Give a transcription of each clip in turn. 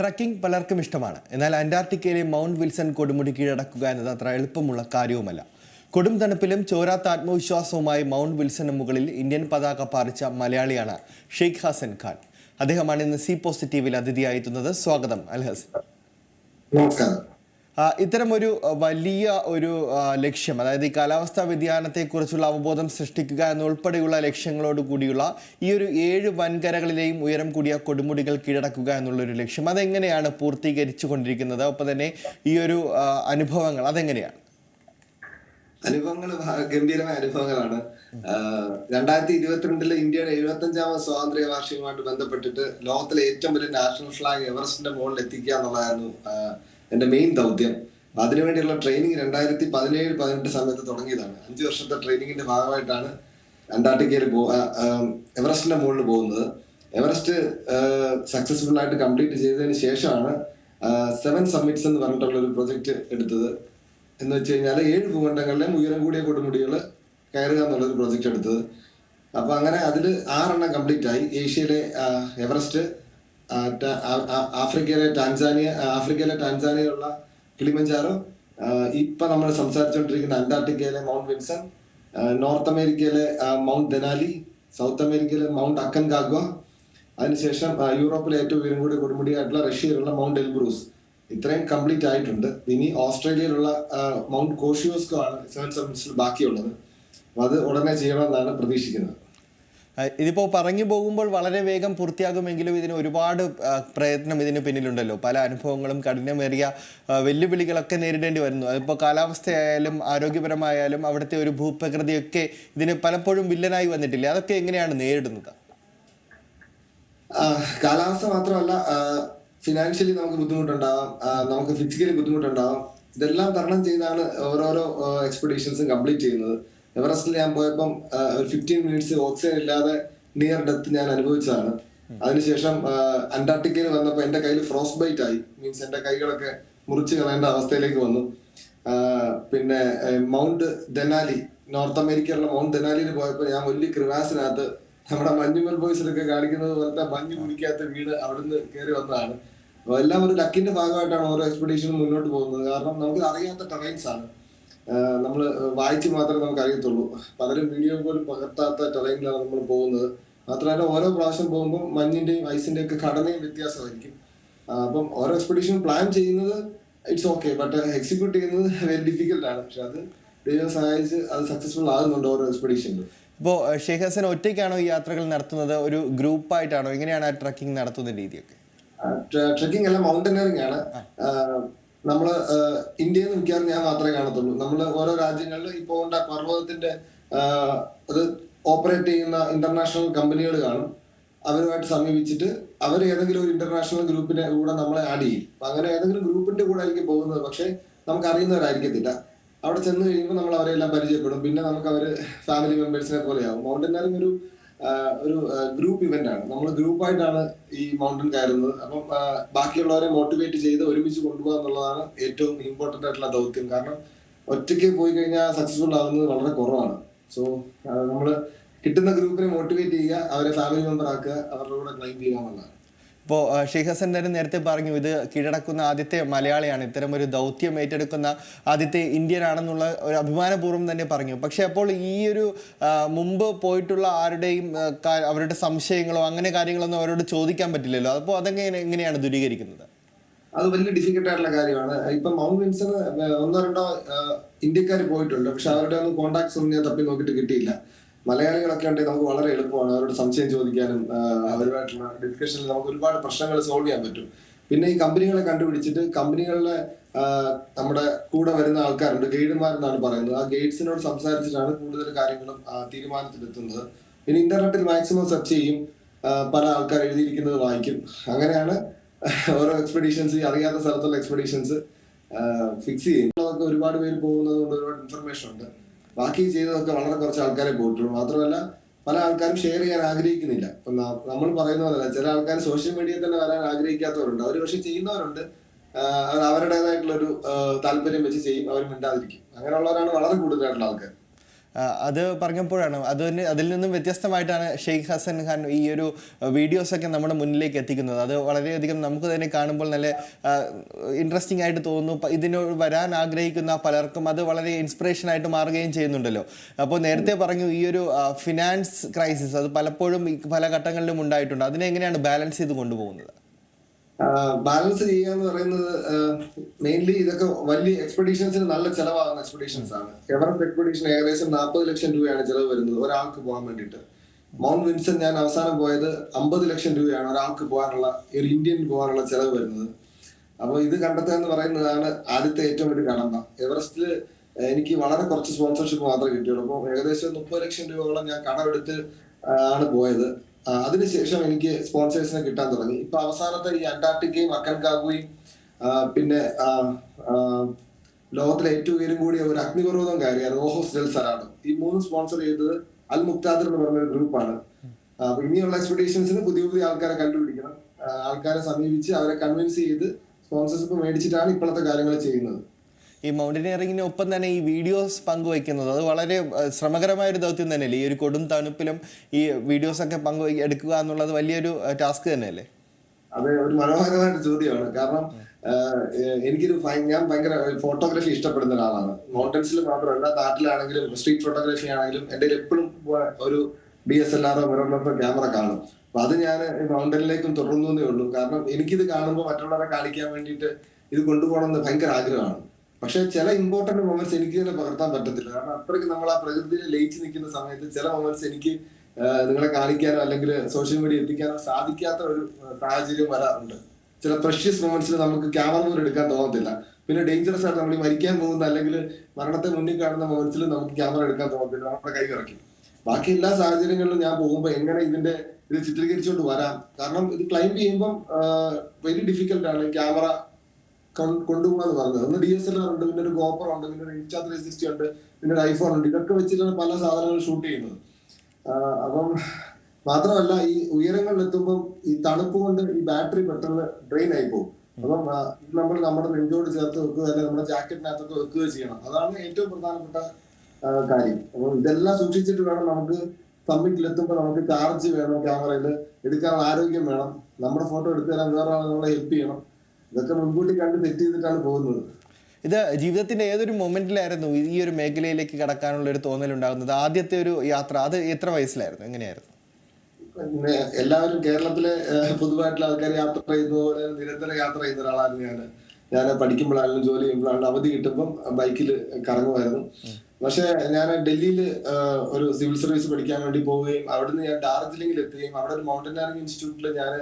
Trekking പലർക്കും ഇഷ്ടമാണ്. എന്നാൽ അന്റാർട്ടിക്കയിലെ മൗണ്ട് വിൽസൺ കൊടുമുടി കീഴടക്കുക എന്നത് അത്ര എളുപ്പമുള്ള കാര്യവുമല്ല. കൊടും തണുപ്പിലും ചോരാത്ത ആത്മവിശ്വാസവുമായി മൗണ്ട് വിൽസന് മുകളിൽ ഇന്ത്യൻ പതാക പാറിച്ച മലയാളിയാണ് ഷെയ്ഖ് ഹസൻ ഖാൻ. അദ്ദേഹമാണ് ഇന്ന് സി പോസിറ്റീവിൽ അതിഥിയായി എത്തുന്നത് സ്വാഗതം അൽഹസ്. നമസ്കാരം. ആ, ഇത്തരമൊരു വലിയ ഒരു ലക്ഷ്യം അതായത് ഈ കാലാവസ്ഥാ വ്യതിയാനത്തെക്കുറിച്ചുള്ള അവബോധം സൃഷ്ടിക്കുക എന്നുൾപ്പെടെയുള്ള ലക്ഷ്യങ്ങളോട് കൂടിയുള്ള ഈ ഒരു ഏഴ് വൻകരകളിലെയും ഉയരം കൂടിയ കൊടുമുടികൾ കീഴടക്കുക എന്നുള്ളൊരു ലക്ഷ്യം അതെങ്ങനെയാണ് പൂർത്തീകരിച്ചു കൊണ്ടിരിക്കുന്നത് ഒപ്പം തന്നെ ഈ ഒരു അനുഭവങ്ങൾ അതെങ്ങനെയാണ്? അനുഭവങ്ങൾ ഗംഭീരമായ അനുഭവങ്ങളാണ്. രണ്ടായിരത്തി ഇരുപത്തിരണ്ടിൽ ഇന്ത്യയുടെ എഴുപത്തി അഞ്ചാമത് സ്വാതന്ത്ര്യ വാർഷികവുമായിട്ട് ബന്ധപ്പെട്ടിട്ട് ലോകത്തിലെ ഏറ്റവും വലിയ നാഷണൽ ഫ്ലാഗ് എവറസ്റ്റിന്റെ മുകളിൽ എത്തിക്കുക എന്നുള്ളതായിരുന്നു എന്റെ മെയിൻ ദൗത്യം. അതിനുവേണ്ടിയുള്ള ട്രെയിനിങ് രണ്ടായിരത്തി പതിനേഴ് പതിനെട്ട് സമയത്ത് തുടങ്ങിയതാണ്. അഞ്ച് വർഷത്തെ ട്രെയിനിങ്ങിന്റെ ഭാഗമായിട്ടാണ് അന്റാർട്ടിക്കയിൽ പോ എവറസ്റ്റിന്റെ മുകളിൽ പോകുന്നത്. എവറസ്റ്റ് സക്സസ്ഫുൾ ആയിട്ട് കംപ്ലീറ്റ് ചെയ്തതിന് ശേഷമാണ് സെവൻ സമ്മിറ്റ്സ് എന്ന് പറഞ്ഞിട്ടുള്ള ഒരു പ്രൊജക്ട് എടുത്തത്. എന്ന് വെച്ച് കഴിഞ്ഞാൽ ഏഴ് ഭൂഖണ്ഡങ്ങളിലെയും ഉയരം കൂടിയ കൊടുമുടികൾ കയറുക എന്നുള്ളൊരു പ്രൊജക്റ്റ് എടുത്തത്. അപ്പൊ അങ്ങനെ അതിൽ ആറെണ്ണം കംപ്ലീറ്റ് ആയി. ഏഷ്യയിലെ എവറസ്റ്റ് ആഫ്രിക്കയിലെ ടാൻസാനിയ ആഫ്രിക്കയിലെ ടാൻസാനിയയിലുള്ള കിളിമഞ്ചാറോ ഇപ്പൊ നമ്മൾ സംസാരിച്ചുകൊണ്ടിരിക്കുന്ന അന്റാർട്ടിക്കയിലെ മൗണ്ട് വിൻസൺ നോർത്ത് അമേരിക്കയിലെ മൗണ്ട് ദനാലി സൗത്ത് അമേരിക്കയിലെ മൗണ്ട് അക്കൻകാഗ്വ അതിനുശേഷം ആ, യൂറോപ്പിലെ ഏറ്റവും ഉയരം കൂടിയ കൊടുമുടിയായിട്ടുള്ള റഷ്യയിലുള്ള മൗണ്ട് എൽബ്രൂസ്. ഇത്രയും കംപ്ലീറ്റ് ആയിട്ടുണ്ട്. ഇനി ഓസ്ട്രേലിയയിലുള്ള മൗണ്ട് കോഷിയോസ്കോ ആണ് സെവൻ ബാക്കിയുള്ളത്. അത് ഉടനെ ചെയ്യണമെന്നാണ് പ്രതീക്ഷിക്കുന്നത്. ആ, ഇതിപ്പോ പറഞ്ഞു പോകുമ്പോൾ വളരെ വേഗം പൂർത്തിയാകുമെങ്കിലും ഇതിന് ഒരുപാട് പ്രയത്നം ഇതിന് പിന്നിലുണ്ടല്ലോ. പല അനുഭവങ്ങളും കഠിനമേറിയ വെല്ലുവിളികളൊക്കെ നേരിടേണ്ടി വരുന്നു. അതിപ്പോൾ കാലാവസ്ഥയായാലും ആരോഗ്യപരമായാലും അവിടുത്തെ ഒരു ഭൂപ്രകൃതിയൊക്കെ ഇതിന് പലപ്പോഴും വില്ലനായി വന്നിട്ടില്ല? അതൊക്കെ എങ്ങനെയാണ് നേരിടുന്നത്? കാലാവസ്ഥ മാത്രമല്ല ഫിനാൻഷ്യലി നമുക്ക് ബുദ്ധിമുട്ടുണ്ടാവാം നമുക്ക് ഫിസിക്കലി ബുദ്ധിമുട്ടുണ്ടാവാം. ഇതെല്ലാം തരണം ചെയ്താണ് ഓരോരോ എക്സ്പെഡീഷൻസും കംപ്ലീറ്റ് ചെയ്യുന്നത്. എവറസ്റ്റിൽ ഞാൻ പോയപ്പം ഒരു ഫിഫ്റ്റീൻ മിനിറ്റ്സ് ഓക്സിജൻ ഇല്ലാതെ നിയർ ഡെത്ത് ഞാൻ അനുഭവിച്ചതാണ്. അതിനുശേഷം അന്റാർട്ടിക്കയിൽ വന്നപ്പോൾ എന്റെ കയ്യിൽ ഫ്രോസ് ബൈറ്റ് ആയി. മീൻസ് എന്റെ കൈകളൊക്കെ മുറിച്ച് കളയേണ്ട അവസ്ഥയിലേക്ക് വന്നു. പിന്നെ മൗണ്ട് ദനാലി നോർത്ത് അമേരിക്കയിലുള്ള മൗണ്ട് ദനാലിയിൽ പോയപ്പോൾ ഞാൻ വലിയ ക്രിവാസിനകത്ത് നമ്മുടെ മഞ്ഞുമൽ ബോയ്സിലൊക്കെ കാണിക്കുന്നത് പോലത്തെ മഞ്ഞ് കുടിക്കാത്ത വീട് അവിടുന്ന് കയറി വന്നതാണ്. അപ്പോൾ എല്ലാം ഒരു ലക്കിന്റെ ഭാഗമായിട്ടാണ് ഓരോ എക്സ്പെഡീഷനും മുന്നോട്ട് പോകുന്നത്. കാരണം നമുക്ക് അറിയാത്ത ടെറൈൻസ് ആണ്. നമ്മൾ വായിച്ച് മാത്രമേ നമുക്ക് അറിയത്തുള്ളൂ പലരും വീഡിയോ പോലും പകർത്താത്ത ടെറൈനിലാണ് നമ്മൾ പോകുന്നത്. മാത്രമല്ല ഓരോ പ്രാവശ്യം പോകുമ്പോൾ മഞ്ഞിന്റെയും ഐസിന്റെയും ഒക്കെ ഘടനയും വ്യത്യാസമായിരിക്കും. അപ്പം ഓരോ എക്സ്പെഡീഷൻ പ്ലാൻ ചെയ്യുന്നത് ഇറ്റ്സ് ഓക്കെ ബട്ട് എക്സിക്യൂട്ട് ചെയ്യുന്നത് വെരി ഡിഫിക്കൽട്ടാണ് ആണ്. പക്ഷെ അത് ദൈവം സഹായിച്ച് അത് സക്സസ്ഫുൾ ആകുന്നുണ്ട് ഓരോ എക്സ്പെഡീഷനിലും. ഇപ്പോൾ ഷെയ്ഖ് ഹസൻ ഒറ്റയ്ക്കാണോ ഈ യാത്രകൾ നടത്തുന്നത്? ഒരു ഗ്രൂപ്പായിട്ടാണോ? എങ്ങനെയാണ് ആ ട്രക്കിംഗ് നടത്തുന്ന രീതിയൊക്കെ? ട്രക്കിംഗ് അല്ല മൗണ്ടനറിംഗ് ആണ്. ആഹ് ഇന്ത്യയിൽ നിൽക്കാൻ ഞാൻ മാത്രമേ കാണത്തുള്ളൂ. നമ്മൾ ഓരോ രാജ്യങ്ങളിൽ ഇപ്പോൾ ഉണ്ട് പർവതത്തിന്റെ അത് ഓപ്പറേറ്റ് ചെയ്യുന്ന ഇന്റർനാഷണൽ കമ്പനികൾ കാണും. അവരുമായിട്ട് സമീപിച്ചിട്ട് അവർ ഏതെങ്കിലും ഒരു ഇന്റർനാഷണൽ ഗ്രൂപ്പിന്റെ കൂടെ നമ്മളെ ആഡ് ചെയ്യും. അപ്പൊ അങ്ങനെ ഏതെങ്കിലും ഗ്രൂപ്പിന്റെ കൂടെ ആയിരിക്കും പോകുന്നത്. പക്ഷെ നമുക്ക് അറിയുന്നവരായിരിക്കത്തില്ല അവിടെ ചെന്ന് കഴിയുമ്പോൾ നമ്മൾ അവരെല്ലാം പരിചയപ്പെടും. പിന്നെ നമുക്ക് അവർ ഫാമിലി മെമ്പേഴ്സിനെ പോലെയാവും. മൗണ്ടൻ ഒരു ഒരു ഗ്രൂപ്പ് ഇവന്റ് ആണ്. നമ്മൾ ഗ്രൂപ്പായിട്ടാണ് ഈ മൗണ്ടൻ കയറുന്നത്. അപ്പം ബാക്കിയുള്ളവരെ മോട്ടിവേറ്റ് ചെയ്ത് ഒരുമിച്ച് കൊണ്ടുപോകുക എന്നുള്ളതാണ് ഏറ്റവും ഇമ്പോർട്ടന്റ് ആയിട്ടുള്ള ദൗത്യം. കാരണം ഒറ്റയ്ക്ക് പോയി കഴിഞ്ഞാൽ സക്സസ്ഫുൾ ആകുന്നത് വളരെ കുറവാണ്. സോ നമ്മൾ കിട്ടുന്ന ഗ്രൂപ്പിനെ മോട്ടിവേറ്റ് ചെയ്യുക അവരെ ഫാമിലി മെമ്പർ ആക്കുക അവരുടെ കൂടെ ക്ലൈം ചെയ്യുക ഇപ്പോൾ ഷെയ്ഖ് ഹസൻ തന്നെ നേരത്തെ പറഞ്ഞു ഇത് കീഴടക്കുന്ന ആദ്യത്തെ മലയാളിയാണ്. ഇത്തരം ഒരു ദൗത്യം ഏറ്റെടുക്കുന്ന ആദ്യത്തെ ഇന്ത്യൻ ആണെന്നുള്ള ഒരു അഭിമാനപൂർവം തന്നെ പറഞ്ഞു. പക്ഷേ അപ്പോൾ ഈ ഒരു മുമ്പ് പോയിട്ടുള്ള ആരുടെയും അവരുടെ സംശയങ്ങളോ അങ്ങനെ കാര്യങ്ങളൊന്നും അവരോട് ചോദിക്കാൻ പറ്റില്ലല്ലോ. അപ്പോൾ അതെങ്ങനെ എങ്ങനെയാണ് ദൂരീകരിക്കുന്നത്? അത് വലിയ ഡിഫിക്കൽട്ട് ആയിട്ടുള്ള കാര്യമാണ്. ഇപ്പൊ മൗണ്ട് വിൻസൺ ഒന്നോ രണ്ടോ ഇന്ത്യക്കാർ പോയിട്ടുണ്ട്. പക്ഷെ അവരുടെ ഒന്നും കോണ്ടാക്ട്സ് ഒന്നും ഞാൻ തപ്പി നോക്കിയിട്ട് കിട്ടിയില്ല. മലയാളികളൊക്കെ ഉണ്ടെങ്കിൽ നമുക്ക് വളരെ എളുപ്പമാണ് അവരോട് സംശയം ചോദിക്കാനും അവരുമായിട്ടുള്ള ഡിസ്കഷനിൽ നമുക്ക് ഒരുപാട് പ്രശ്നങ്ങൾ സോൾവ് ചെയ്യാൻ പറ്റും. പിന്നെ ഈ കമ്പനികളെ കണ്ടുപിടിച്ചിട്ട് കമ്പനികളിലെ നമ്മുടെ കൂടെ വരുന്ന ആൾക്കാരുണ്ട് ഗൈഡുമാരെന്നാണ് പറയുന്നത്. ആ ഗൈഡ്സിനോട് സംസാരിച്ചിട്ടാണ് കൂടുതൽ കാര്യങ്ങളും തീരുമാനത്തിലെത്തുന്നത്. പിന്നെ ഇന്റർനെറ്റിൽ മാക്സിമം സെർച്ച് ചെയ്യും പല ആൾക്കാർ എഴുതിയിരിക്കുന്നത് വായിക്കും. അങ്ങനെയാണ് ഓരോ എക്സ്പെഡീഷൻസ് അറിയാത്ത സ്ഥലത്തുള്ള എക്സ്പെഡീഷൻസ് ഫിക്സ് ചെയ്യും ഒരുപാട് പേര് പോകുന്നത് കൊണ്ട് ഒരുപാട് ഇൻഫർമേഷൻ ഉണ്ട്. ബാക്കി ചെയ്തതൊക്കെ വളരെ കുറച്ച് ആൾക്കാരെ പോയിട്ടുള്ളൂ മാത്രമല്ല പല ആൾക്കാരും ഷെയർ ചെയ്യാൻ ആഗ്രഹിക്കുന്നില്ല. ഇപ്പം നമ്മൾ പറയുന്ന പോലെ ചില ആൾക്കാർ സോഷ്യൽ മീഡിയയിൽ തന്നെ വരാൻ ആഗ്രഹിക്കാത്തവരുണ്ട്. അവർ പക്ഷെ ചെയ്യുന്നവരുണ്ട്. അവരുടേതായിട്ടുള്ള ഒരു താല്പര്യം വെച്ച് ചെയ്യും. അവർ മിണ്ടാതിരിക്കും. അങ്ങനെയുള്ളവരാണ് വളരെ കൂടുതലായിട്ടുള്ള ആൾക്കാർ. അത് പറഞ്ഞപ്പോഴാണ് അത് അതിൽ നിന്നും വ്യത്യസ്തമായിട്ടാണ് ഷെയ്ഖ് ഹസൻ ഖാൻ ഈ ഒരു വീഡിയോസൊക്കെ നമ്മുടെ മുന്നിലേക്ക് എത്തിക്കുന്നത്. അത് വളരെയധികം നമുക്ക് തന്നെ കാണുമ്പോൾ നല്ല ഇൻട്രസ്റ്റിംഗ് ആയിട്ട് തോന്നുന്നു. ഇതിനോട് വരാൻ ആഗ്രഹിക്കുന്ന പലർക്കും അത് വളരെ ഇൻസ്പിറേഷൻ ആയിട്ട് മാറുകയും ചെയ്യുന്നുണ്ടല്ലോ. അപ്പോൾ നേരത്തെ പറഞ്ഞു ഈ ഒരു ഫിനാൻസ് ക്രൈസിസ് അത് പലപ്പോഴും പല ഘട്ടങ്ങളിലും ഉണ്ടായിട്ടുണ്ട്. അതിനെ എങ്ങനെയാണ് ബാലൻസ് ചെയ്ത് കൊണ്ടുപോകുന്നത്? ബാലൻസ് ചെയ്യുക ചെയ്യാന്ന് പറയുന്നത് മെയിൻലി ഇതൊക്കെ വലിയ എക്സ്പെഡീഷൻസിന് നല്ല ചെലവാകുന്ന എക്സ്പെഡീഷൻസ് ആണ്. എവറസ്റ്റ് എക്സ്പെഡീഷൻ ഏകദേശം നാൽപ്പത് ലക്ഷം രൂപയാണ് ചെലവ് വരുന്നത് ഒരാൾക്ക് പോകാൻ വേണ്ടിയിട്ട്. മൗണ്ട് വിൻസൺ ഞാൻ അവസാനം പോയത് അമ്പത് ലക്ഷം രൂപയാണ് ഒരാൾക്ക് പോകാനുള്ള ഒരു ഇന്ത്യൻ പോകാനുള്ള ചെലവ് വരുന്നത്. അപ്പോൾ ഇത് കണ്ടെത്തുക എന്ന് പറയുന്നതാണ് ആദ്യത്തെ ഏറ്റവും വലിയ കടമ്പ. എവറസ്റ്റിൽ എനിക്ക് വളരെ കുറച്ച് സ്പോൺസർഷിപ്പ് മാത്രമേ കിട്ടിയുള്ളൂ. അപ്പോൾ ഏകദേശം മുപ്പത് ലക്ഷം രൂപയോളം ഞാൻ കടമെടുത്ത് ആണ് പോയത്. അതിനുശേഷം എനിക്ക് സ്പോൺസേഴ്സിനെ കിട്ടാൻ തുടങ്ങി. ഇപ്പൊ അവസാനത്തെ ഈ അന്റാർട്ടിക്കയും അക്കൻകാഗുയും പിന്നെ ലോകത്തിലെ ഏറ്റവും ഉയരം കൂടിയ ഒരു അഗ്നിപർവതം കയറിയ റോഹോസ് ഡെൽ സറാഡോ ഈ മൂന്ന് സ്പോൺസർ ചെയ്തത് അൽ മുക്താദർ എന്ന് പറഞ്ഞ ഒരു ഗ്രൂപ്പാണ്. അപ്പൊ ഇനിയുള്ള എക്സ്പെക്ടേഷൻസിന് പുതിയ പുതിയ ആൾക്കാരെ കണ്ടുപിടിക്കണം. ആൾക്കാരെ സമീപിച്ച് അവരെ കൺവിൻസ് ചെയ്ത് സ്പോൺസർഷിപ്പ് മേടിച്ചിട്ടാണ് ഇപ്പോഴത്തെ കാര്യങ്ങൾ ചെയ്യുന്നത്. ഈ മൗണ്ടനിയറിങ്ങിന് ഒപ്പം തന്നെ ഈ വീഡിയോസ് പങ്കുവയ്ക്കുന്നത്. അത് വളരെ ശ്രമകരമായ ഒരു ദൗത്യം തന്നെയല്ലേ? ഈ ഒരു കൊടും തണുപ്പിലും ഈ വീഡിയോസ് ഒക്കെ പങ്കു എടുക്കുക എന്നുള്ളത് വലിയൊരു ടാസ്ക് തന്നെയല്ലേ? അതെ ഒരു മനോഹരമായിട്ട് ചോദ്യമാണ്. കാരണം എനിക്കൊരു ഞാൻ ഭയങ്കര ഫോട്ടോഗ്രാഫി ഇഷ്ടപ്പെടുന്ന ഒരാളാണ്. മൗണ്ടൻസിൽ മാത്രമല്ല നാട്ടിലാണെങ്കിലും സ്ട്രീറ്റ് ഫോട്ടോഗ്രാഫി ആണെങ്കിലും എന്റെ എപ്പോഴും ഒരു ഡി എസ് എൽ ആറോ മിറർലെസ്സോ ക്യാമറ കാണും. അപ്പൊ അത് ഞാൻ മൗണ്ടനിലേക്കും തുടർന്നേ ഉള്ളൂ. കാരണം എനിക്കിത് കാണുമ്പോൾ മറ്റുള്ളവരെ കാണിക്കാൻ വേണ്ടിയിട്ട് ഇത് കൊണ്ടുപോകണം എന്ന് ഭയങ്കര ആഗ്രഹമാണ്. പക്ഷെ ചില ഇമ്പോർട്ടന്റ് മൊമെന്റ്സ് എനിക്ക് തന്നെ പകർത്താൻ പറ്റത്തില്ല. കാരണം അത്രയ്ക്ക് നമ്മൾ ആ പ്രകൃതിയിൽ ലയിച്ച് നിൽക്കുന്ന സമയത്ത് ചില മൊമെന്റ്സ് എനിക്ക് നിങ്ങളെ കാണിക്കാനോ അല്ലെങ്കിൽ സോഷ്യൽ മീഡിയ എത്തിക്കാനോ സാധിക്കാത്ത ഒരു സാഹചര്യം വരാറുണ്ട്. ചില പ്രഷ്യസ് മൊമെന്റ്സിൽ നമുക്ക് ക്യാമറ പോലും എടുക്കാൻ തോന്നത്തില്ല. പിന്നെ ഡേഞ്ചറസ് ആയിട്ട് നമ്മൾ മരിക്കാൻ പോകുന്ന അല്ലെങ്കിൽ മരണത്തെ മുന്നിൽ കാണുന്ന മൊമെന്റ്സിൽ നമുക്ക് ക്യാമറ എടുക്കാൻ തോന്നത്തില്ല. നമ്മുടെ കൈ വിറയ്ക്കും. ബാക്കി എല്ലാ സാഹചര്യങ്ങളിലും ഞാൻ പോകുമ്പോൾ എങ്ങനെ ഇതിന്റെ ഇത് ചിത്രീകരിച്ചുകൊണ്ട് വരാം? കാരണം ഇത് ക്ലൈംബ് ചെയ്യുമ്പം വെരി ഡിഫിക്കൽട്ടാണ് ആണ്. ക്യാമറ കൊണ്ടുപോകാന്ന് പറഞ്ഞത് ഒന്ന് ഡി എസ് എൽ ആർ ഉണ്ട് പിന്നെ ഒരു ഗോപ്പർ ഉണ്ട് പിന്നെ ഒരു ഇൻസ്റ്റാ ത്രീ സിക്സ്റ്റി ഉണ്ട് പിന്നെ ഒരു ഐഫോൺ ഉണ്ട്. ഇതൊക്കെ വെച്ചിട്ടാണ് പല സാധനങ്ങൾ ഷൂട്ട് ചെയ്യുന്നത്. അപ്പം മാത്രമല്ല ഈ ഉയരങ്ങളിൽ എത്തുമ്പോൾ ഈ തണുപ്പ് കൊണ്ട് ഈ ബാറ്ററി പെട്ടെന്ന് ഡ്രെയിൻ ആയി പോകും. അപ്പം നമ്മൾ നമ്മുടെ നെഞ്ചോട് ചേർത്ത് വെക്കുക അല്ലെങ്കിൽ നമ്മുടെ ജാക്കറ്റിനകത്തൊക്കെ വെക്കുക ചെയ്യണം. അതാണ് ഏറ്റവും പ്രധാനപ്പെട്ട കാര്യം. അപ്പം ഇതെല്ലാം സൂക്ഷിച്ചിട്ട് വേണം നമുക്ക് സമ്മിറ്റിൽ എത്തുമ്പോൾ നമുക്ക് ചാർജ് വേണം ക്യാമറയിൽ എടുക്കാനുള്ള ആരോഗ്യം വേണം. നമ്മുടെ ഫോട്ടോ എടുത്തു തരാൻ വേറെ ആളെ നമ്മളെ ഹെൽപ്പ് ചെയ്യണം. ഇതൊക്കെ മുൻകൂട്ടി കണ്ട് തെറ്റ് ചെയ്തിട്ടാണ് പോകുന്നത്. ഇത് ജീവിതത്തിന്റെ ഏതൊരു മൊമെന്റിലായിരുന്നു ഈ ഒരു മേഖലയിലേക്ക് കടക്കാനുള്ള ഒരു തോന്നൽ ഉണ്ടാകുന്നത് ആദ്യത്തെ ഒരു യാത്ര അത് എത്ര വയസ്സിലായിരുന്നു? എങ്ങനെയായിരുന്നു? എല്ലാവരും കേരളത്തിലെ പൊതുവായിട്ടുള്ള ആൾക്കാർ യാത്ര ചെയ്യുന്ന പോലെ നിരന്തരം യാത്ര ചെയ്യുന്ന ഒരാളാണ് ഞാൻ ഞാൻ പഠിക്കുമ്പോഴാണെങ്കിലും ജോലി ചെയ്യുമ്പോഴാണെങ്കിലും അവധി കിട്ടുമ്പം ബൈക്കിൽ കറങ്ങുമായിരുന്നു. പക്ഷെ ഞാൻ ഡൽഹിയിൽ ഒരു സിവിൽ സർവീസ് പഠിക്കാൻ വേണ്ടി പോവുകയും അവിടുന്ന് ഞാൻ ഡാർജിലിംഗിൽ എത്തുകയും അവിടെ ഒരു മൗണ്ടനറിംഗ് ഇൻസ്റ്റിറ്റ്യൂട്ടിൽ ഞാൻ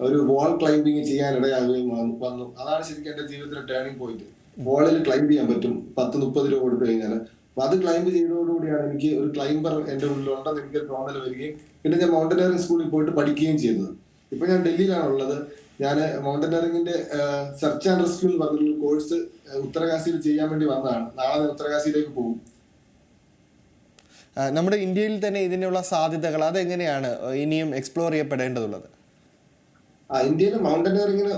ഒരു വാൾ ക്ലൈംബിങ് ചെയ്യാൻ ഇടയാകുകയും വന്നു- അതാണ് ശരിക്കും എന്റെ ജീവിതത്തിലെ ടേണിംഗ് പോയിന്റ് വാളിൽ ക്ലൈംബ് ചെയ്യാൻ പറ്റും. പത്ത് മുപ്പത് രൂപ കൊടുത്തു കഴിഞ്ഞാൽ അപ്പൊ അത് ക്ലൈംബ് ചെയ്തതോടുകൂടിയാണ് എനിക്ക് ഒരു ക്ലൈംബർ എന്റെ ഉള്ളിലുണ്ടെന്ന് എനിക്ക് തോന്നൽ വരികയും പിന്നെ ഞാൻ മൗണ്ടനറിംഗ് സ്കൂളിൽ പോയിട്ട് പഠിക്കുകയും ചെയ്തത്. ഇപ്പൊ ഞാൻ ഡൽഹിയിലാണ് ഉള്ളത് ഞാൻ മൗണ്ടനറിംഗിന്റെ സെർച്ച് ആൻഡ് റെസ്ക്യൂ എന്ന് പറഞ്ഞൊരു കോഴ്സ് ഉത്തരകാശിയിൽ ചെയ്യാൻ വേണ്ടി വന്നതാണ്. നാളെ ഞാൻ ഉത്തരകാശിയിലേക്ക് പോകും. നമ്മുടെ ഇന്ത്യയിൽ തന്നെ ഇതിനുള്ള സാധ്യതകൾ അതെങ്ങനെയാണ്? ഇനിയും എക്സ്പ്ലോർ ചെയ്യപ്പെടേണ്ടതുള്ളത്. ഇന്ത്യയിൽ മൗണ്ടനിയറിങ്ങിന്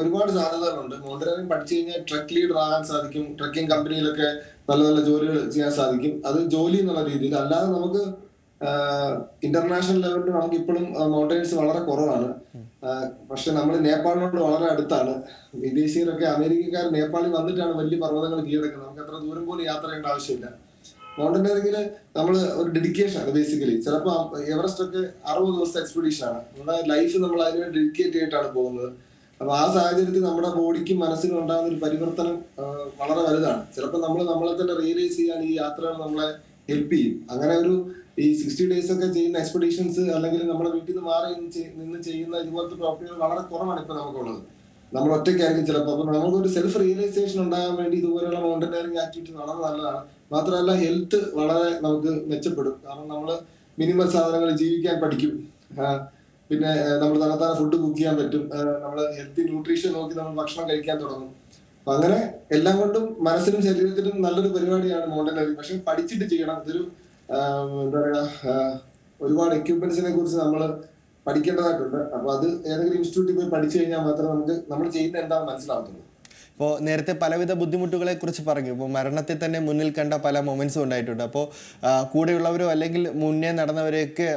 ഒരുപാട് സാധ്യതകളുണ്ട്. മൗണ്ടനിയറിംഗ് പഠിച്ചു കഴിഞ്ഞാൽ ട്രക്ക് ലീഡർ ആകാൻ സാധിക്കും. ട്രക്കിംഗ് കമ്പനിയിലൊക്കെ നല്ല നല്ല ജോലികൾ ചെയ്യാൻ സാധിക്കും. അത് ജോലി എന്നുള്ള രീതിയിൽ. അല്ലാതെ നമുക്ക് ഇന്റർനാഷണൽ ലെവലിൽ നമുക്ക് ഇപ്പോഴും മൗണ്ടൈൻസ് വളരെ കുറവാണ്. പക്ഷെ നമ്മൾ നേപ്പാളിനോട് വളരെ അടുത്താണ്. വിദേശീയരൊക്കെ അമേരിക്കക്കാർ നേപ്പാളിൽ വന്നിട്ടാണ് വലിയ പർവതങ്ങൾ കീഴടക്കുന്നത്. നമുക്ക് അത്ര ദൂരം പോലും യാത്ര ചെയ്യേണ്ട ആവശ്യമില്ല. മൗണ്ടനറിംഗിൽ നമ്മൾ ഒരു ഡെഡിക്കേഷൻ ആണ് ബേസിക്കലി ചിലപ്പോൾ എവറസ്റ്റ് ഒക്കെ അറുപത് ദിവസത്തെ എക്സ്പെഡീഷൻ ആണ്. നമ്മുടെ ലൈഫ് നമ്മൾ അതിന് ഡെഡിക്കേറ്റ് ചെയ്തിട്ടാണ് പോകുന്നത്. അപ്പൊ ആ സാഹചര്യത്തിൽ നമ്മുടെ ബോഡിക്കും മനസ്സിനും ഉണ്ടാകുന്ന ഒരു പരിവർത്തനം വളരെ വലുതാണ്. ചിലപ്പോൾ നമ്മൾ നമ്മളെ തന്നെ റിയലൈസ് ചെയ്യാൻ ഈ യാത്രകൾ നമ്മളെ ഹെൽപ്പ് ചെയ്യും. അങ്ങനെ ഒരു ഈ സിക്സ്റ്റി ഡേയ്സ് ഒക്കെ ചെയ്യുന്ന എക്സ്പെഡീഷൻസ് അല്ലെങ്കിൽ നമ്മുടെ വീട്ടിൽ നിന്ന് മാറി നിന്ന് ചെയ്യുന്ന ഇതുപോലത്തെ പ്രവർത്തികൾ വളരെ കുറവാണ് ഇപ്പൊ നമുക്കുള്ളത്. നമ്മൾ ഒറ്റയ്ക്കായിരിക്കും ചിലപ്പോൾ അപ്പൊ നമുക്കൊരു സെൽഫ് റിയലൈസേഷൻ ഉണ്ടാകാൻ വേണ്ടി ഇതുപോലെയുള്ള മൗണ്ടനറിംഗ് ആക്ടിവിറ്റി വളരെ നല്ലതാണ്. മാത്രമല്ല ഹെൽത്ത് വളരെ നമുക്ക് മെച്ചപ്പെടും. കാരണം നമ്മൾ മിനിമം സാധനങ്ങൾ ജീവിക്കാൻ പഠിക്കും. പിന്നെ നമ്മൾ തന്നെത്താനെ ഫുഡ് കുക്ക് ചെയ്യാൻ പറ്റും. നമ്മൾ ഹെൽത്തി ന്യൂട്രീഷൻ നോക്കി നമ്മൾ ഭക്ഷണം കഴിക്കാൻ തുടങ്ങും. അപ്പൊ അങ്ങനെ എല്ലാം കൊണ്ടും മനസ്സിനും ശരീരത്തിനും നല്ലൊരു പരിപാടിയാണ് മൗണ്ടനറിംഗ് പക്ഷെ പഠിച്ചിട്ട് ചെയ്യണം. ഇതൊരു എന്താ പറയുക ഒരുപാട് എക്യുപ്മെന്റ്സിനെ കുറിച്ച് നമ്മൾ പഠിക്കേണ്ടതായിട്ടുണ്ട്. അപ്പൊ അത് ഏതെങ്കിലും ഇൻസ്റ്റിറ്റ്യൂട്ടിൽ പോയി പഠിച്ചു കഴിഞ്ഞാൽ മാത്രമേ നമുക്ക് നമ്മൾ ചെയ്യുന്ന എന്താണെന്ന് മനസ്സിലാവത്തുള്ളൂ. ഇപ്പോൾ നേരത്തെ പലവിധ ബുദ്ധിമുട്ടുകളെ കുറിച്ച് പറഞ്ഞു. ഇപ്പോൾ മരണത്തെ തന്നെ മുന്നിൽ കണ്ട പല മൊമെന്റ്സും ഉണ്ടായിട്ടുണ്ട്. അപ്പോൾ കൂടെയുള്ളവരോ അല്ലെങ്കിൽ മുന്നേ നടന്നവരെയൊക്കെ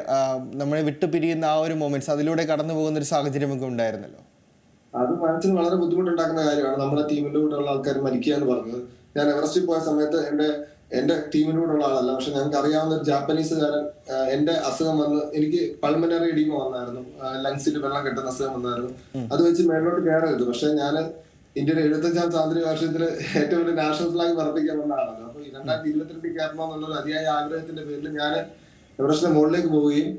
നമ്മളെ വിട്ടുപിരിയുന്ന ആ ഒരു മൊമെന്റ്സ് അതിലൂടെ കടന്നു പോകുന്ന ഒരു സാഹചര്യമൊക്കെ ഉണ്ടായിരുന്നല്ലോ? അത് മനസ്സിന് വളരെ ബുദ്ധിമുട്ടുണ്ടാക്കുന്ന കാര്യമാണ്. നമ്മുടെ ടീമിന്റെ കൂടെ ഉള്ള ആൾക്കാർ മരിക്കുക എന്ന് പറഞ്ഞത്. ഞാൻ എവറസ്റ്റിൽ പോയ സമയത്ത് എന്റെ എന്റെ ടീമിനോടുള്ള ആളല്ല. പക്ഷെ ഞങ്ങൾക്ക് അറിയാവുന്ന ഒരു ജാപ്പനീസ് കാരൻ എന്റെ അസുഖം വന്ന് എനിക്ക് പൾമനറി എഡീമ വന്നായിരുന്നു. ലങ്സിൽ വെള്ളം കെട്ടുന്ന അസുഖം വന്നായിരുന്നു. അത് വെച്ച് മേലോട്ട് കയറരുത്. പക്ഷെ ഞാൻ ഇന്ത്യയുടെ എഴുപത്തഞ്ചാം സ്വാതന്ത്ര്യ വർഷത്തിൽ ഏറ്റവും വലിയ നാഷണൽ ഫ്ലാഗ് പറപ്പിക്കാൻ വന്ന ആളാണ്. അപ്പൊ രണ്ടായിരത്തി ഇരുപത്തിരണ്ടിൽ കയറണം എന്നുള്ള അതിയായ ആഗ്രഹത്തിന്റെ പേരിൽ ഞാൻ എവറസ്റ്റിന്റെ മുകളിലേക്ക് പോവുകയും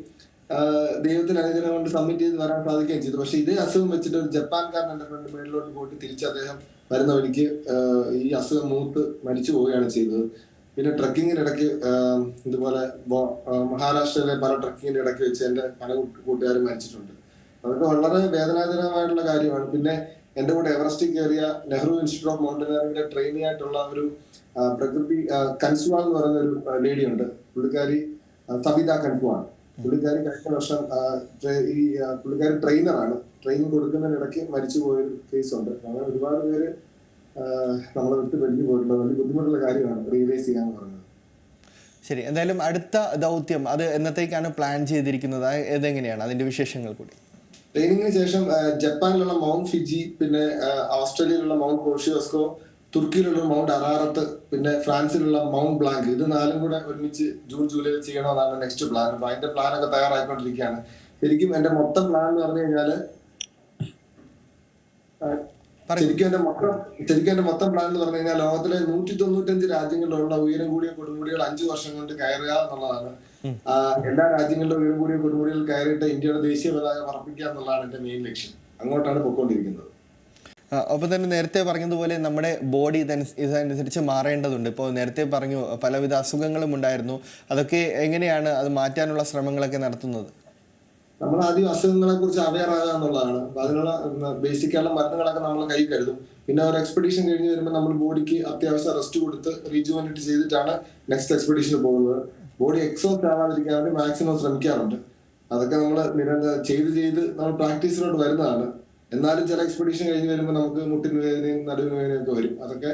ദൈവത്തിന് അനുഗ്രഹം കൊണ്ട് സബ്മിറ്റ് ചെയ്ത് വരാൻ സാധിക്കുകയും ചെയ്തു. പക്ഷെ ഇതേ അസുഖം വെച്ചിട്ട് ഒരു ജപ്പാൻകാരൻ എന്റെ ഫ്രണ്ട് മേളിലോട്ട് പോയിട്ട് തിരിച്ച് അദ്ദേഹം വരുന്ന വഴിക്ക് ഈ അസുഖം മൂത്ത് മരിച്ചു പോവുകയാണ് ചെയ്തത്. പിന്നെ ട്രക്കിങ്ങിന്റെ ഇടയ്ക്ക് ഇതുപോലെ മഹാരാഷ്ട്രയിലെ പല ട്രക്കിങ്ങിന്റെ ഇടയ്ക്ക് വെച്ച് എന്റെ പല കൂട്ട് കൂട്ടുകാരും മരിച്ചിട്ടുണ്ട്. അതൊക്കെ വളരെ വേദനാജനകമായിട്ടുള്ള കാര്യമാണ്. പിന്നെ എന്റെ കൂടെ എവറസ്റ്റിൽ കയറിയ നെഹ്റു ഇൻസ്റ്റിറ്റ്യൂട്ട് ഓഫ് മൗണ്ടനിയറിംഗിന്റെ ട്രെയിനി ആയിട്ടുള്ള ഒരു പ്രകൃതി കൻസുവ എന്ന് പറയുന്ന ഒരു ലേഡി ഉണ്ട് പുള്ളിക്കാരി സവിത സബിത കൻസ്വാൾ പുള്ളിക്കാരി കഴിഞ്ഞ വർഷം ഈ പുള്ളിക്കാരി ട്രെയിനറാണ്. ട്രെയിനിങ് കൊടുക്കുന്നതിനിടയ്ക്ക് മരിച്ചു പോയൊരു ഉണ്ട് അങ്ങനെ ഒരുപാട് പേര് നമ്മളെ വിട്ട് പിരിഞ്ഞു പോയിട്ടുള്ള വലിയ ബുദ്ധിമുട്ടുള്ള കാര്യമാണ് റീവേസ് ചെയ്യാൻ പറയുന്നത് ശരി എന്തായാലും അടുത്ത ദൗത്യം അത് എന്നത്തേക്കാണ് പ്ലാൻ ചെയ്തിരിക്കുന്നത്? ഏതെങ്ങനെയാണ്? അതിന്റെ വിശേഷങ്ങൾ കൂടി. ട്രെയിനിങ്ങിന് ശേഷം ജപ്പാനിലുള്ള മൗണ്ട് ഫിജി പിന്നെ ഓസ്ട്രേലിയയിലുള്ള മൗണ്ട് കോഷിയോസ്കോ തുർക്കിയിലുള്ള മൗണ്ട് അറാറത്ത് പിന്നെ ഫ്രാൻസിലുള്ള മൗണ്ട് ബ്ലാങ്ക്. ഇത് നാലും കൂടെ ഒരുമിച്ച് ജൂൺ ജൂലൈയിൽ ചെയ്യണമെന്നാണ് നെക്സ്റ്റ് പ്ലാൻ അപ്പൊ അതിന്റെ പ്ലാൻ ഒക്കെ തയ്യാറായിക്കൊണ്ടിരിക്കുകയാണ്. ശരിക്കും എന്റെ മൊത്തം പ്ലാൻ എന്ന് പറഞ്ഞു കഴിഞ്ഞാൽ. ശരിക്കും എന്റെ മൊത്തം ശരിക്കും എന്റെ മൊത്തം പ്ലാൻ എന്ന് പറഞ്ഞു കഴിഞ്ഞാൽ ലോകത്തിലെ നൂറ്റി തൊണ്ണൂറ്റഞ്ച് രാജ്യങ്ങളിലുള്ള ഉയരം കൂടിയ കൊടുമുടികൾ അഞ്ചു വർഷം കൊണ്ട് കയറുക എന്നുള്ളതാണ്. എല്ലാ രാജ്യങ്ങളിലും ഉയരം കൂടിയ കൊടുമുടികൾ കയറിയിട്ട് ഇന്ത്യയുടെ ദേശീയ പതാക പറപ്പിക്കുക എന്നുള്ളതാണ് എന്റെ മെയിൻ ലക്ഷ്യം. അങ്ങോട്ടാണ് പൊയ്ക്കൊണ്ടിരിക്കുന്നത്. ഒപ്പം തന്നെ നേരത്തെ പറഞ്ഞതുപോലെ നമ്മുടെ ബോഡി ഇതനുസ- ഇതനുസരിച്ച് മാറേണ്ടതുണ്ട്. ഇപ്പോൾ നേരത്തെ പറഞ്ഞു പലവിധ അസുഖങ്ങളും ഉണ്ടായിരുന്നു. അതൊക്കെ എങ്ങനെയാണ് അത് മാറ്റാനുള്ള ശ്രമങ്ങളൊക്കെ നടത്തുന്നത്? നമ്മൾ ആദ്യം അസുഖങ്ങളെ കുറിച്ച് അവയർ ആകുക എന്നുള്ളതാണ്. അപ്പൊ അതിനുള്ള ബേസിക് മരുന്നുകളൊക്കെ നമ്മൾ കൈ കരുതും. പിന്നെ ഒരു എക്സ്പെഡീഷൻ കഴിഞ്ഞ് വരുമ്പോൾ നമ്മൾ ബോഡിക്ക് അത്യാവശ്യം റെസ്റ്റ് കൊടുത്ത് റീജുവനേറ്റ് ചെയ്തിട്ടാണ് നെക്സ്റ്റ് എക്സ്പെഡീഷന് പോകുന്നത്. ബോഡി എക്സോസ്റ്റ് ആവാതിരിക്കാൻ വേണ്ടി മാക്സിമം ശ്രമിക്കാറുണ്ട്. അതൊക്കെ നമ്മൾ ചെയ്ത് ചെയ്ത് നമ്മൾ പ്രാക്ടീസിലോട്ട് വരുന്നതാണ്. എന്നാലും ചില എക്സ്പെഡീഷൻ കഴിഞ്ഞ് വരുമ്പോൾ നമുക്ക് മുട്ടിന് വേദനയും നടുവിന് വേദനയും ഒക്കെ വരും. അതൊക്കെ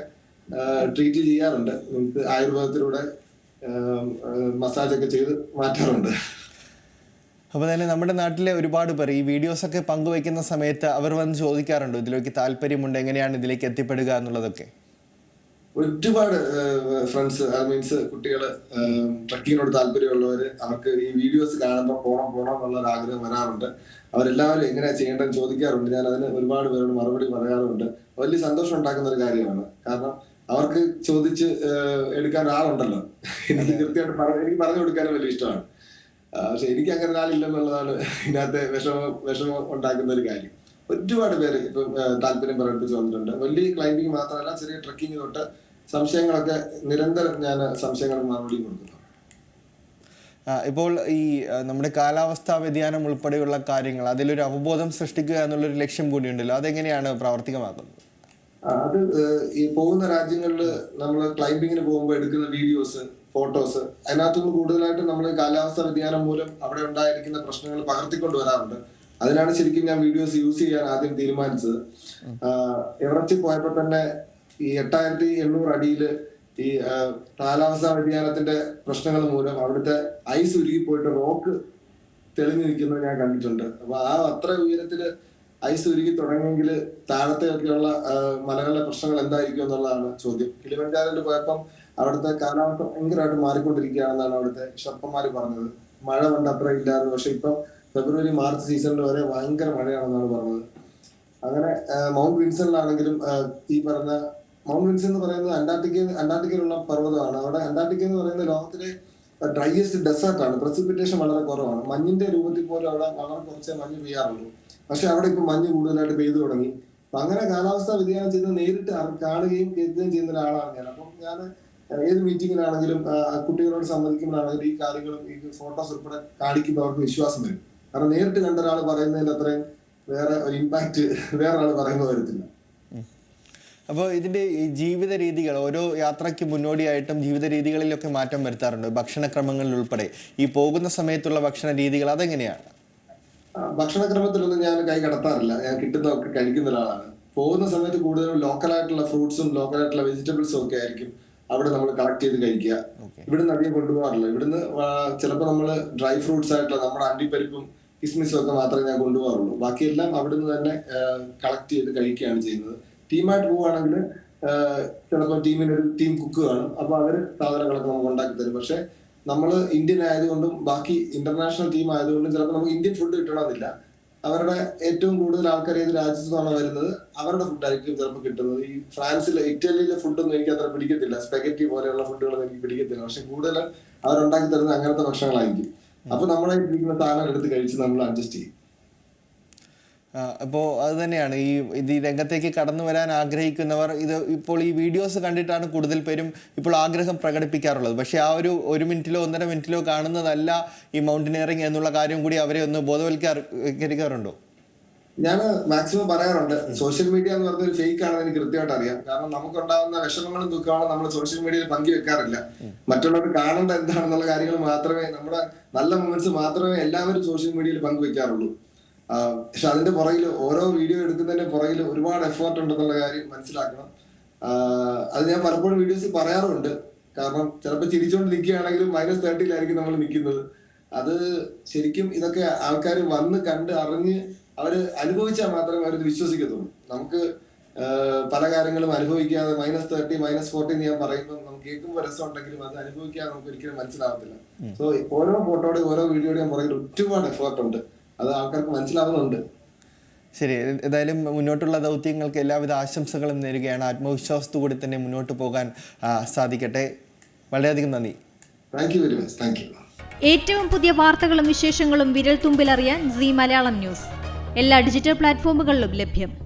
ട്രീറ്റ് ചെയ്യാറുണ്ട്. നമുക്ക് ആയുർവേദത്തിലൂടെ മസാജൊക്കെ ചെയ്ത് മാറ്റാറുണ്ട്. അപ്പോൾ തന്നെ നമ്മുടെ നാട്ടിലെ ഒരുപാട് പേർ ഈ വീഡിയോസൊക്കെ പങ്കുവയ്ക്കുന്ന സമയത്ത് അവർ വന്ന് ചോദിക്കാറുണ്ടോ? ഇതിലേക്ക് താല്പര്യമുണ്ട് എങ്ങനെയാണ് ഇതിലേക്ക് എത്തിപ്പെടുക എന്നുള്ളതൊക്കെ? ഒരുപാട് ഫ്രണ്ട്സ് ഐ മീൻസ് കുട്ടികൾ ട്രക്കിങ്ങിനോട് താല്പര്യമുള്ളവര് അവർക്ക് ഈ വീഡിയോസ് കാണുമ്പോൾ പോണം പോണം എന്നുള്ള ഒരു ആഗ്രഹം വരാറുണ്ട്. അവരെല്ലാവരും എങ്ങനെയാ ചെയ്യേണ്ടതെന്ന് ചോദിക്കാറുണ്ട്. ഞാൻ അതിന് ഒരുപാട് പേരോട് മറുപടി പറയാറുണ്ട്. വലിയ സന്തോഷം ഉണ്ടാക്കുന്ന ഒരു കാര്യമാണ്. കാരണം അവർക്ക് ചോദിച്ച് എടുക്കാൻ ഒരാളുണ്ടല്ലോ. എനിക്ക് കൃത്യമായിട്ട് എനിക്ക് പറഞ്ഞു കൊടുക്കാനും വലിയ ഇഷ്ടമാണ്. പക്ഷെ എനിക്ക് അങ്ങനെ ഒരാളില്ലെന്നുള്ളതാണ് ഇതിനകത്ത് വിഷമം വിഷമം ഉണ്ടാക്കുന്ന ഒരു കാര്യം. ഒരുപാട് പേര് ഇപ്പം താല്പര്യം പ്രകടിപ്പിച്ചു വന്നിട്ടുണ്ട്. വലിയ ക്ലൈമ്പിംഗ് മാത്രമല്ല ചെറിയ ട്രക്കിംഗ് തൊട്ട് സംശയങ്ങളൊക്കെ നിരന്തരം ഞാൻ സംശയങ്ങൾക്ക് മറുപടി കൊടുക്കുന്നു. ഇപ്പോൾ ഈ നമ്മുടെ കാലാവസ്ഥാ വ്യതിയാനം ഉൾപ്പെടെയുള്ള കാര്യങ്ങൾ അതിലൊരു അവബോധം സൃഷ്ടിക്കുക എന്നുള്ളൊരു ലക്ഷ്യം കൂടി കൂടിയുണ്ടല്ലോ. അതെങ്ങനെയാണ് പ്രാവർത്തികമാക്കുന്നത്? അത് ഈ പോകുന്ന രാജ്യങ്ങളിൽ നമ്മൾ ക്ലൈമ്പിങ്ങിന് പോകുമ്പോൾ എടുക്കുന്ന വീഡിയോസ് ഫോട്ടോസ്. അതിനകത്തുനിന്ന് കൂടുതലായിട്ട് നമ്മൾ കാലാവസ്ഥ വ്യതിയാനം മൂലം അവിടെ ഉണ്ടായിരിക്കുന്ന പ്രശ്നങ്ങൾ പകർത്തിക്കൊണ്ട് വരാറുണ്ട്. അതിനാണ് ശരിക്കും ഞാൻ വീഡിയോസ് യൂസ് ചെയ്യാൻ ആദ്യം തീരുമാനിച്ചത്. എവറസ്റ്റ് പോയപ്പോൾ തന്നെ ഈ എട്ടായിരത്തി എണ്ണൂറ് അടിയിൽ ഈ കാലാവസ്ഥാ വ്യതിയാനത്തിന്റെ പ്രശ്നങ്ങൾ മൂലം അവിടുത്തെ ഐസ് ഉരുകി പോയിട്ട് റോക്ക് തെളിഞ്ഞു നിൽക്കുന്നത് ഞാൻ കണ്ടിട്ടുണ്ട്. അപ്പൊ ആ അത്ര ഉയരത്തിൽ ഐസ് ഉരുകി തുടങ്ങിയെങ്കിൽ താഴത്തെയൊക്കെയുള്ള ഒക്കെയുള്ള മലകളുടെ പ്രശ്നങ്ങൾ എന്തായിരിക്കും എന്നുള്ളതാണ് ചോദ്യം. കിളിമഞ്ചാരിൽ പോയപ്പം അവിടുത്തെ കാലാവസ്ഥ ഭയങ്കരമായിട്ട് മാറിക്കൊണ്ടിരിക്കുകയാണെന്നാണ് അവിടുത്തെ ഷർപ്പന്മാർ പറഞ്ഞത്. മഴ പണ്ട് അത്ര ഇല്ലായിരുന്നു. പക്ഷെ ഇപ്പം ഫെബ്രുവരി മാർച്ച് സീസണിൽ വരെ ഭയങ്കര മഴയാണെന്നാണ് പറഞ്ഞത്. അങ്ങനെ മൗണ്ട് വിൻസണിലാണെങ്കിലും ഈ പറഞ്ഞ മൗണ്ട് വിൻസൺ എന്ന് പറയുന്നത് അന്റാർട്ടിക്ക അന്റാർട്ടിക്കയിലുള്ള പർവതമാണ്. അവിടെ അന്റാർട്ടിക്ക എന്ന് പറയുന്നത് ലോകത്തിലെ ഡ്രൈയസ്റ്റ് ഡെസേർട്ട് ആണ്. പ്രസിപ്പിറ്റേഷൻ വളരെ കുറവാണ്. മഞ്ഞിന്റെ രൂപത്തിൽ പോലും അവിടെ വളരെ കുറച്ചേ മഞ്ഞ് പെയ്യാറുള്ളൂ. പക്ഷെ അവിടെ ഇപ്പൊ മഞ്ഞ് കൂടുതലായിട്ട് പെയ്തു തുടങ്ങി. അപ്പൊ അങ്ങനെ കാലാവസ്ഥ വ്യതിയാനം ചെയ്യുന്നത് നേരിട്ട് കാണുകയും കേൾക്കുകയും ചെയ്യുന്ന ഒരാളാണ് ഞാൻ. അപ്പം ഞാൻ ഏത് മീറ്റിങ്ങിലാണെങ്കിലും കുട്ടികളോട് സംബന്ധിക്കുമ്പോഴാണെങ്കിലും ഈ കാര്യങ്ങളും ഈ ഫോട്ടോസ് ഉൾപ്പെടെ കാണിക്കുമ്പോൾ അവർക്ക് വിശ്വാസം വരും. കാരണം നേരിട്ട് കണ്ട ഒരാൾ പറയുന്നതിൽ അത്രയും വേറെ ഒരു ഇമ്പാക്ട് വേറെ ആൾ പറയുമ്പോൾ വരത്തില്ല. അപ്പോൾ ഇതിന്റെ ഈ ജീവിത രീതികൾ ഓരോ യാത്രയ്ക്ക് മുന്നോടിയായിട്ടും ജീവിത രീതികളിലൊക്കെ മാറ്റം വരുത്താറുണ്ട് ഭക്ഷണക്രമങ്ങളിൽ ഉൾപ്പെടെ ഈ പോകുന്ന സമയത്തുള്ള ഭക്ഷണ രീതികൾ അതെങ്ങനെയാണ്? ഭക്ഷണക്രമത്തിലൊന്നും ഞാൻ കൈ കടത്താറില്ല. ഞാൻ കിട്ടുന്നതൊക്കെ കഴിക്കുന്ന ഒരാളാണ്. പോകുന്ന സമയത്ത് കൂടുതലും ലോക്കലായിട്ടുള്ള ഫ്രൂട്ട്സും ലോക്കലായിട്ടുള്ള വെജിറ്റബിൾസും ഒക്കെ ആയിരിക്കും അവിടെ നമ്മൾ കളക്ട് ചെയ്ത് കഴിക്കുക. ഇവിടുന്ന് അധികം കൊണ്ടുപോകാറില്ല. ഇവിടുന്ന് ചിലപ്പോൾ നമ്മൾ ഡ്രൈ ഫ്രൂട്ട്സ് ആയിട്ടുള്ള നമ്മുടെ അണ്ടിപ്പരിപ്പും കിസ്മിസും ഒക്കെ മാത്രമേ ഞാൻ കൊണ്ടുപോകാറുള്ളൂ. ബാക്കിയെല്ലാം അവിടുന്ന് തന്നെ കളക്ട് ചെയ്ത് കഴിക്കുകയാണ് ചെയ്യുന്നത്. ടീമായിട്ട് പോവുകയാണെങ്കിൽ ചിലപ്പോൾ ടീമിനൊരു ടീം കുക്ക് കാണും. അപ്പോൾ അവർ സാധനങ്ങളൊക്കെ നമുക്ക് ഉണ്ടാക്കി തരും. പക്ഷേ നമ്മൾ ഇന്ത്യൻ ആയതുകൊണ്ടും ബാക്കി ഇന്റർനാഷണൽ ടീം ആയതുകൊണ്ടും ചിലപ്പോൾ നമുക്ക് ഇന്ത്യൻ ഫുഡ് കിട്ടണമെന്നില്ല. അവരുടെ ഏറ്റവും കൂടുതൽ ആൾക്കാർ ഏത് രാജ്യത്തു നിന്നാണ് വരുന്നത് അവരുടെ ഫുഡായിരിക്കും ചിലപ്പോൾ കിട്ടുന്നത്. ഈ ഫ്രാൻസിലെ ഇറ്റലിയിലെ ഫുഡൊന്നും എനിക്ക് അത്ര പിടിക്കത്തില്ല. സ്പെഗറ്റി പോലെയുള്ള ഫുഡുകളൊന്നും എനിക്ക് പിടിക്കത്തില്ല. പക്ഷെ കൂടുതൽ അവരുണ്ടാക്കി തരുന്നത് അങ്ങനത്തെ ഭക്ഷണങ്ങളായിരിക്കും. അപ്പൊ നമ്മളെ സാധനം എടുത്ത് കഴിച്ച് നമ്മൾ അഡ്ജസ്റ്റ് ചെയ്യും. അപ്പോൾ അത് തന്നെയാണ്. ഈ ഇത് ഈ രംഗത്തേക്ക് കടന്നു വരാൻ ആഗ്രഹിക്കുന്നവർ ഇത് ഇപ്പോൾ ഈ വീഡിയോസ് കണ്ടിട്ടാണ് കൂടുതൽ പേരും ഇപ്പോൾ ആഗ്രഹം പ്രകടിപ്പിക്കാറുള്ളത്. പക്ഷേ ആ ഒരു ഒരു മിനിറ്റിലോ ഒന്നര മിനിറ്റിലോ കാണുന്നതല്ല ഈ മൗണ്ടനിയറിംഗ് എന്നുള്ള കാര്യം കൂടി അവരെ ഒന്ന് ബോധവൽക്കരിക്കാറുണ്ടോ? ഞാൻ മാക്സിമം പറയാറുണ്ട്. സോഷ്യൽ മീഡിയ എന്ന് പറഞ്ഞ ഒരു ഫേക്ക് ആണെന്ന് എനിക്ക് കൃത്യമായിട്ട് അറിയാം. കാരണം നമുക്കുണ്ടാകുന്ന വിഷമങ്ങളും ദുഃഖങ്ങളും നമ്മൾ സോഷ്യൽ മീഡിയയിൽ പങ്കുവെക്കാറില്ല. മറ്റുള്ളവർ കാണേണ്ട എന്താണെന്നുള്ള കാര്യങ്ങൾ മാത്രമേ നമ്മുടെ നല്ല മൊമെന്റ്സ് മാത്രമേ എല്ലാവരും സോഷ്യൽ മീഡിയയിൽ പങ്കുവെക്കാറുള്ളൂ. പക്ഷെ അതിന്റെ പുറകിൽ ഓരോ വീഡിയോ എടുക്കുന്നതിന്റെ പുറകിൽ ഒരുപാട് എഫേർട്ട് ഉണ്ടെന്നുള്ള കാര്യം മനസ്സിലാക്കണം. അത് ഞാൻ പലപ്പോഴും വീഡിയോസിൽ പറയാറുണ്ട്. കാരണം ചിലപ്പോൾ ചിരിച്ചുകൊണ്ട് നിൽക്കുകയാണെങ്കിലും മൈനസ് തേർട്ടിയിലായിരിക്കും നമ്മൾ നിൽക്കുന്നത് അത് ശരിക്കും ഇതൊക്കെ ആൾക്കാർ വന്ന് കണ്ട് അറിഞ്ഞ് അവർ അനുഭവിച്ചാൽ മാത്രമേ അവരത് വിശ്വസിക്കത്തുള്ളൂ. നമുക്ക് പല കാര്യങ്ങളും അനുഭവിക്കാതെ മൈനസ് തേർട്ടി മൈനസ് ഫോർട്ടി ഞാൻ പറയുമ്പോൾ നമുക്ക് കേൾക്കുമ്പോൾ രസമുണ്ടെങ്കിലും അത് അനുഭവിക്കാതെ നമുക്ക് ഒരിക്കലും മനസ്സിലാവത്തില്ല. സോ ഓരോ ഫോട്ടോയുടെയും ഓരോ വീഡിയോയുടെയും പുറകിൽ ഒരുപാട് എഫേർട്ട് ഉണ്ട്. അത് ആൾക്കാർക്ക് മനസ്സിലാവുന്നുണ്ട്. ശരി. എന്തായാലും മുന്നോട്ടുള്ള ദൗത്യങ്ങൾക്ക് എല്ലാവിധ ആശംസകളും നേരുകയാണ്. ആത്മവിശ്വാസത്തോടെ തന്നെ മുന്നോട്ട് പോകാൻ സാധിക്കട്ടെ. വളരെയധികം നന്ദി. Thank you very much thank you ഏറ്റവും പുതിയ വാർത്തകളും വിശേഷങ്ങളും വിരൽ തുമ്പിലറിയാൻ സി മലയാളം ന്യൂസ്. എല്ലാ ഡിജിറ്റൽ പ്ലാറ്റ്ഫോമുകളിലും ലഭ്യം.